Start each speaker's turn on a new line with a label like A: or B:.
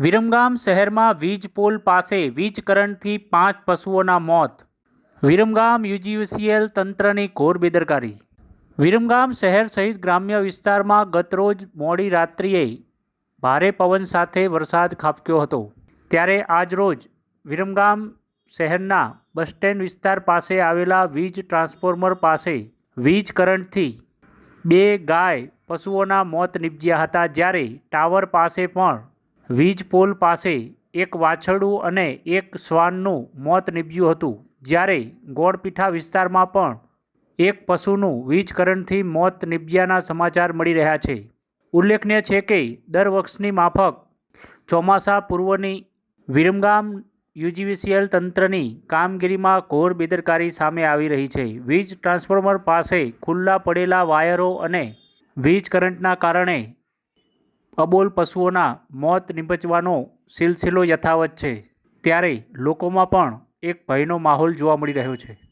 A: વિરમગામ શહેરમાં વીજ પોલ પાસે વીજ કરંટથી પાંચ પશુઓના મોત. વિરમગામ યુજીયુસીએલ તંત્રની ઘોર બેદરકારી. વિરમગામ શહેર સહિત ગ્રામ્ય વિસ્તારમાં ગતરોજ મોડી રાત્રિએ ભારે પવન સાથે વરસાદ ખાબક્યો હતો. ત્યારે આજરોજ વિરમગામ શહેરના બસ સ્ટેન્ડ વિસ્તાર પાસે આવેલા વીજ ટ્રાન્સફોર્મર પાસે વીજ કરંટથી બે ગાય પશુઓના મોત નીપજ્યા હતા. જ્યારે ટાવર પાસે પણ વીજ પોલ પાસે એક વાછરડું અને એક શ્વાનનું મોત નીપજ્યું હતું, જ્યારે ગોળપીઠા વિસ્તારમાં પણ એક પશુનું વીજ કરંટથી મોત નીપજ્યાના સમાચાર મળી રહ્યા છે. ઉલ્લેખનીય છે કે, દર વર્ષની માફક ચોમાસા પૂર્વની વિરમગામ યુજીવીસીએલ તંત્રની કામગીરીમાં ઘોર બેદરકારી સામે આવી રહી છે. વીજ ટ્રાન્સફોર્મર પાસે ખુલ્લા પડેલા વાયરો અને વીજ કરંટના કારણે અબોલ પશુઓના મોત નિપજવાનો સિલસિલો યથાવત છે. ત્યારે લોકોમાં પણ એક ભયનો માહોલ જોવા મળી રહ્યો છે.